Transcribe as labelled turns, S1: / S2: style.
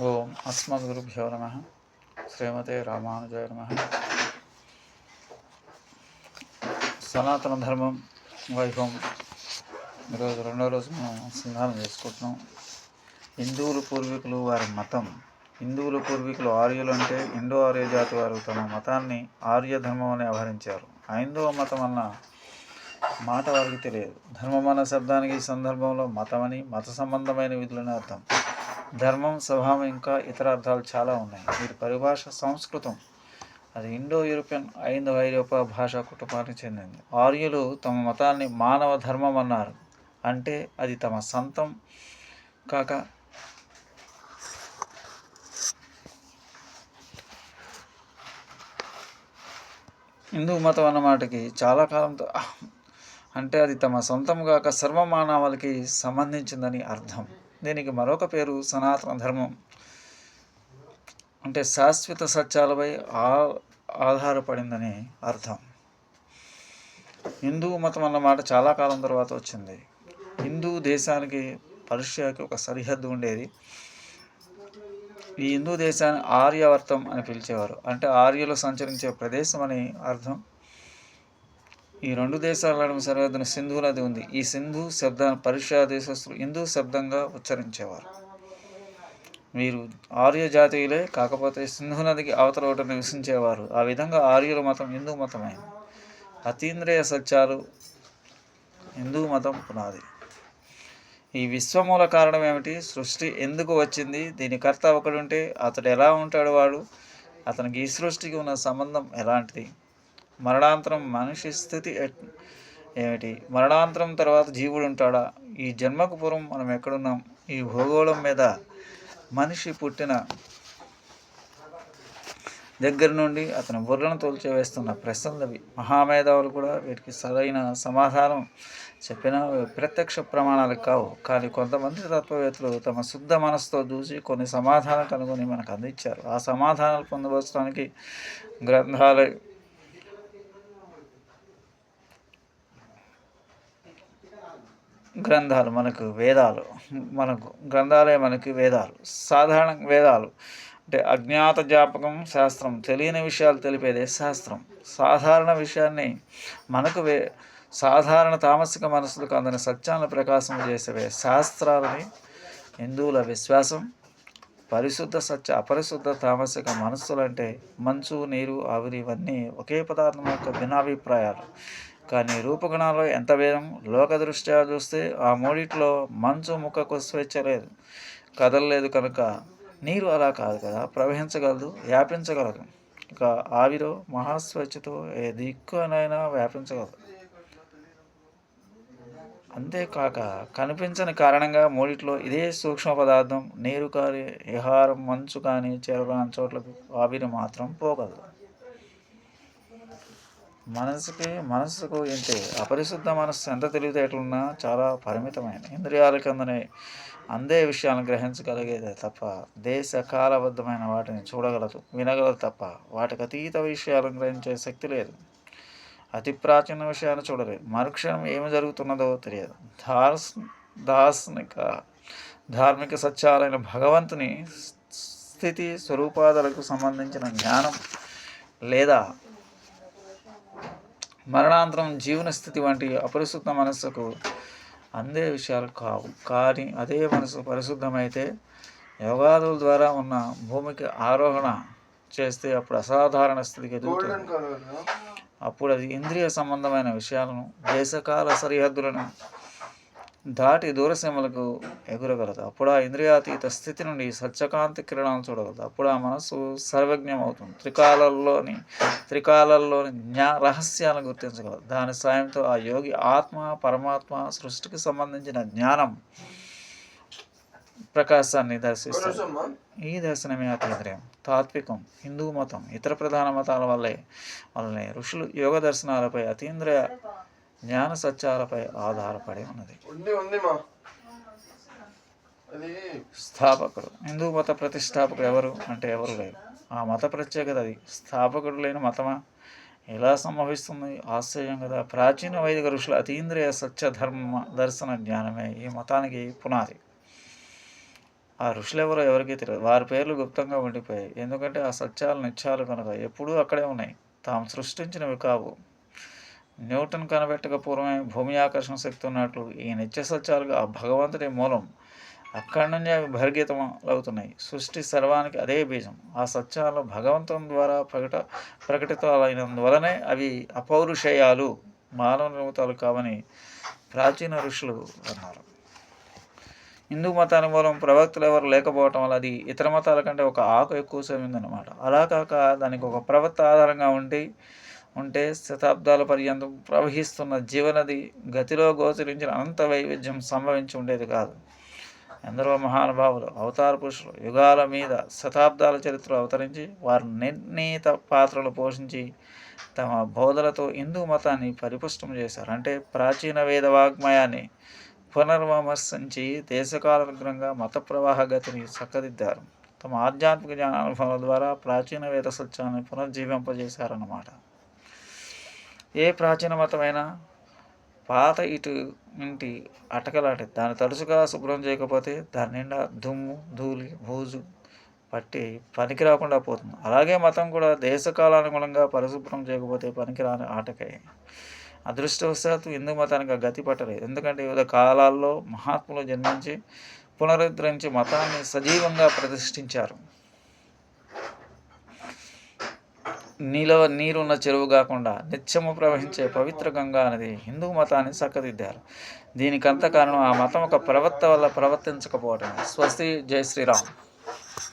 S1: ఓం అస్మద్గురుభ్యో నమ. శ్రీమతే రామానుజాయ నమ. సనాతన ధర్మం వైభవం. ఈరోజు రెండో రోజు మనం సంధానం చేసుకుంటున్నాం. హిందువులు పూర్వీకులు వారి మతం. హిందువుల పూర్వీకులు ఆర్యులు అంటే ఇండో ఆర్య జాతి వారు తమ మతాన్ని ఆర్య ధర్మం అని వ్యవహరించారు హైందవ మతం అన్న మాట వారికి తెలియదు. ధర్మం అన్న శబ్దానికి ఈ సందర్భంలో మతమని మత సంబంధమైన విధులని అర్థం. ధర్మం స్వభావం ఇంకా ఇతర అర్థాలు చాలా ఉన్నాయి. వీరి పరిభాష సంస్కృతం. అది ఇండో యూరోపియన్ ఐందో ఐరోపా భాషా కుటుంబానికి చెందింది. ఆర్యులు తమ మతాన్ని మానవ ధర్మం అన్నారు. అంటే అది తమ సొంతం కాక హిందూ మతం అన్న మాటకి చాలా కాలంతో అంటే అది తమ సొంతం కాక సర్వమానవాళికి సంబంధించిందని అర్థం. దీనికి మరొక పేరు సనాతన ధర్మం. అంటే శాశ్వత సత్యాలపై ఆ ఆధారపడిందని అర్థం. హిందూ మతం అన్న మాట చాలా కాలం తర్వాత వచ్చింది. హిందూ దేశానికి పర్షియాకి ఒక సరిహద్దు ఉండేది. ఈ హిందూ దేశాన్ని ఆర్యవర్తం అని పిలిచేవారు. అంటే ఆర్యులు సంచరించే ప్రదేశం అని అర్థం. ఈ రెండు దేశాల నడుమ సరిహద్దున సింధు నది ఉంది. ఈ సింధు శబ్దాన్ని పర్షియా దేశస్తులు హిందూ శబ్దంగా ఉచ్చరించేవారు. వీరు ఆర్య జాతీయులే కాకపోతే సింధు నదికి అవతల ఒకటి నివసించేవారు ఆ విధంగా ఆర్యుల మతం హిందూ మతమైంది. అతీంద్రియ సత్యాలు హిందూ మతం పునాది. ఈ విశ్వమూల కారణం ఏమిటి? సృష్టి ఎందుకు వచ్చింది? దీని కర్త ఒకడుంటే అతడు ఎలా ఉంటాడు వాడు? అతనికి ఈ సృష్టికి ఉన్న సంబంధం ఎలాంటిది? మరణాంతరం మనిషి స్థితి ఏమిటి? మరణాంతరం తర్వాత జీవుడు ఉంటాడా? ఈ జన్మకు పూర్వం మనం ఎక్కడున్నాం? ఈ భూగోళం మీద మనిషి పుట్టిన దగ్గర నుండి అతను బుర్రను తోల్చి వేస్తున్న ప్రశ్నలవి మహామేధావులు కూడా వీటికి సరైన సమాధానం చెప్పిన ప్రత్యక్ష ప్రమాణాలు కావు. కానీ కొంతమంది తత్వవేత్తలు తమ శుద్ధ మనసుతో చూసి కొన్ని సమాధానాలు కనుగొని మనకు అందించారు. ఆ సమాధానాలు పొందవచ్చడానికి గ్రంథాలయం గ్రంథాలు మనకు వేదాలు మనకు గ్రంథాలే మనకి వేదాలు సాధారణ వేదాలు. అంటే అజ్ఞాత జ్ఞాపకం శాస్త్రం తెలియని విషయాలు తెలిపేదే శాస్త్రం. సాధారణ విషయాన్ని మనకు వే సాధారణ తామసిక మనసులకు అందని సత్యాలను ప్రకాశం చేసేవే శాస్త్రాలని హిందువుల విశ్వాసం. పరిశుద్ధ సత్య అపరిశుద్ధ తామసిక మనస్సులు అంటే మంచు నీరు ఆవిరి ఇవన్నీ ఒకే పదార్థం యొక్క భిన్నాభిప్రాయాలు. కానీ రూపగుణాల్లో ఎంత భేదం? లోక దృష్ట్యా చూస్తే ఆ మూడిట్లో మంచు ముక్కకు స్వేచ్ఛ లేదు. కదలలేదు కనుక నీరు అలా కాదు కదా? ప్రవహించగలదు వ్యాపించగలదు. ఇక ఆవిరో మహాస్వేచ్ఛతో ఏ దిక్కునైనా వ్యాపించగలదు. అంతేకాక కనిపించని కారణంగా మూడిట్లో ఇదే సూక్ష్మ పదార్థం నీరు కానీ విహారం మంచు కానీ చేరరాని చోట్లకు ఆవిరి మాత్రం పోగలదు. మనసుకి మనసుకు ఏంటి? అపరిశుద్ధ మనస్సు ఎంత తెలివితేటలున్నా చాలా పరిమితమైన ఇంద్రియాలకు అందని అందే విషయాలను గ్రహించగలిగేదే తప్ప దేశ కాలబద్ధమైన వాటిని చూడగలదు వినగలదు తప్ప వాటికి అతీత విషయాలను గ్రహించే శక్తి లేదు. అతి ప్రాచీన విషయాన్ని చూడలేదు. మరుక్షణం ఏమి జరుగుతున్నదో తెలియదు. దార్స్ దార్శనిక ధార్మిక సత్యాలైన భగవంతుని స్థితి స్వరూపాదులకు సంబంధించిన జ్ఞానం లేదా మరణాంతరం జీవన స్థితి వంటి అపరిశుద్ధ మనస్సుకు అందే విషయాలు కావు. కానీ అదే మనసు పరిశుద్ధమైతే యోగాదుల ద్వారా ఉన్న భూమికి ఆరోహణ చేస్తే అప్పుడు అసాధారణ స్థితికి ఎదుగుతుంది. అప్పుడు అది ఇంద్రియ సంబంధమైన విషయాలను దేశకాల సరిహద్దులను దాటి దూరసీమలకు ఎగురగలదు. అప్పుడు ఆ ఇంద్రియాతీత స్థితి నుండి సత్యకాంతి కిరణాలను చూడగలదు. అప్పుడు ఆ మనస్సు సర్వజ్ఞం అవుతుంది త్రికాలల్లోని త్రికాలల్లోని జ్ఞా రహస్యాలను గుర్తించగలదు. దాని సాయంతో ఆ యోగి ఆత్మ పరమాత్మ సృష్టికి సంబంధించిన జ్ఞానం ప్రకాశాన్ని దర్శిస్తుంది ఈ దర్శనమే అతీంద్రియం తాత్వికం హిందూ మతం ఇతర ప్రధాన మతాల వల్లే వల్లనే ఋషులు యోగ దర్శనాలపై అతీంద్రియ జ్ఞాన సత్యాలపై ఆధారపడి ఉన్నది. స్థాపకుడు. హిందూ మత ప్రతిష్టాపకుడు ఎవరు అంటే ఎవరు లేరు. ఆ మత ప్రత్యేకత అది. స్థాపకుడు లేని మతమా? ఎలా సంభవిస్తుంది? ఆశ్చర్యం కదా. ప్రాచీన వైదిక ఋషుల అతీంద్రియ సత్య ధర్మ దర్శన జ్ఞానమే ఈ మతానికి పునాది. ఆ ఋషులెవరో ఎవరికీ తెలియదు. వారి పేర్లు గుప్తంగా ఉండిపోయాయి. ఎందుకంటే ఆ సత్యాలు నిత్యాలు కనుక ఎప్పుడూ అక్కడే ఉన్నాయి. తాము సృష్టించినవి కావు. న్యూటన్ కనిపెట్టక పూర్వమే భూమి ఆకర్షణ శక్తి ఉన్నట్లు ఈ నిత్య సత్యాలుగా ఆ భగవంతుడి మూలం అక్కడి నుండి అవి బహిర్గీతం అవుతున్నాయి సృష్టి సర్వానికి అదే బీజం. ఆ సత్యాలు భగవంతం ద్వారా ప్రకట ప్రకటితాలైనందువలనే అవి అపౌరుషేయాలు మానవ నిర్మితాలు కావని ప్రాచీన ఋషులు అన్నారు. హిందూ మతాన్ని మూలం ప్రవక్తలు ఎవరు లేకపోవటం వల్ల అది ఇతర మతాల కంటే ఒక ఆకు ఎక్కువ సేమిందనమాట అలా కాక దానికి ఒక ప్రవక్త ఆధారంగా ఉండి ఉంటే శతాబ్దాల పర్యంతం ప్రవహిస్తున్న జీవనది గతిలో గోచరించిన అనంత వైవిధ్యం సంభవించి ఉండేది కాదు. ఎందరో మహానుభావులు అవతార పురుషులు యుగాల మీద శతాబ్దాల చరిత్ర అవతరించి వారు నిర్ణీత పాత్రలు పోషించి తమ బోధలతో హిందూ మతాన్ని పరిపుష్టం చేశారు. అంటే ప్రాచీన వేద వాగ్మయాన్ని పునర్విమర్శించి దేశకాలనుగ్రంగా మత ప్రవాహ గతిని చక్కదిద్దారు. తమ ఆధ్యాత్మిక జ్ఞానానుభవాల ద్వారా ప్రాచీన వేద సత్యాన్ని పునర్జీవింపజేశారన్నమాట. ఏ ప్రాచీన మతమైనా పాత ఇటు ఇంటి అటకలాంటి దాన్ని తరచుగా శుభ్రం చేయకపోతే దాని నిండా దుమ్ము ధూళి బూజు పట్టి పనికి రాకుండా పోతుంది. అలాగే మతం కూడా దేశకాలానుగుణంగా పరిశుభ్రం చేయకపోతే పనికిరాని ఆటకే. అదృష్టవశాత్తు హిందూ మతానికి గతి పట్టలేదు. ఎందుకంటే వివిధ కాలాల్లో మహాత్ములు జన్మించి పునరుద్ధరించి మతాన్ని సజీవంగా ప్రతిష్ఠించారు. నీలో నీరున్న చెరువు కాకుండా నిత్యము ప్రవహించే పవిత్ర గంగా అనేది హిందూ మతాన్ని చక్కదిద్దారు దీనికంత కారణం ఆ మతం ఒక ప్రవక్త వల్ల ప్రవర్తించకపోవటం స్వస్తి. జై శ్రీరామ్.